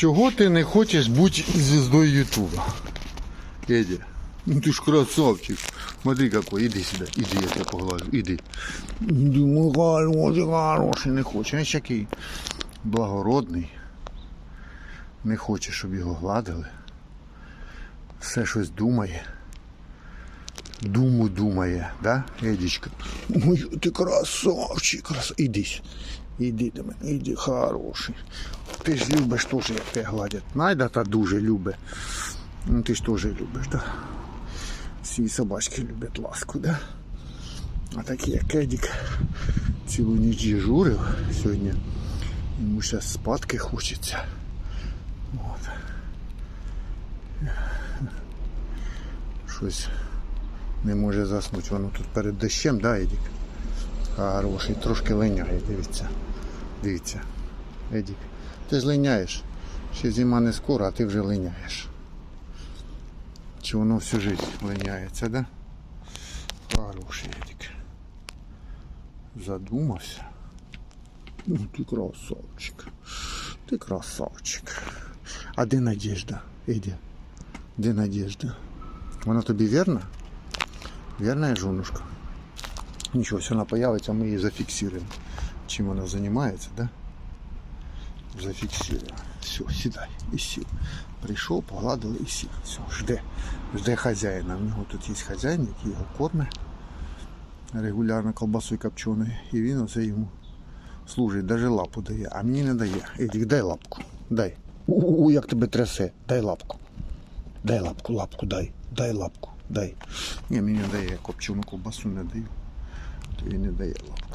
Чого ти не хочеш бути звіздою Ютуба? Едя. Ну ты ж красавчик. Смотри какой. іди сюди, іди, я тебе поглажу. іди. Думаю, хороший, хороший. Не хоче. Він який благородний. Не хоче, щоб його гладили. Все щось думає. Думу думає, да, Едічка? Ой, ти красавчик, красав. Іди. сю- Іди до мене, іди, хороший. Ти ж любиш теж, як тебе гладять. Найда та дуже любить. Ну ти ж теж любиш, да? Всі собачки люблять ласку, да? А такі як Едік цілу ніч дежурив сьогодні. Йому зараз спадки хочеться. От. Щось не може заснути. Воно тут перед дощем, да, Едік? Хороший, трошки линяє, дивіться. Дивіться. Едік. Ти ж линяєш. Ще зима не скоро, а ти вже линяєш. Чи воно всю життя линяється, да? Хороший Едік. Задумався. Ну ти красавчик. Ти красавчик. А де Надежда, Еді? Де Надежда? Вона тобі вірна? Вірна жонушка? Нічого, вона появиться, ми її зафіксуємо. Чим вона займається, да? Зафіксуємо. Все, сідай і сів. Прийшов, погладили і сів. Все, жде. Жде хазяїна. У нього тут є хазяїн, який його кормить регулярно колбасою копченою. І він оце йому служить, навіть лапу дає, а мені не дає. Едік, дай лапку. Дай. У, як тебе трясе, дай лапку. Дай лапку, лапку дай. Дай лапку, дай. Ні, мені не дає, я копчену колбасу не даю. То він не дає лапку.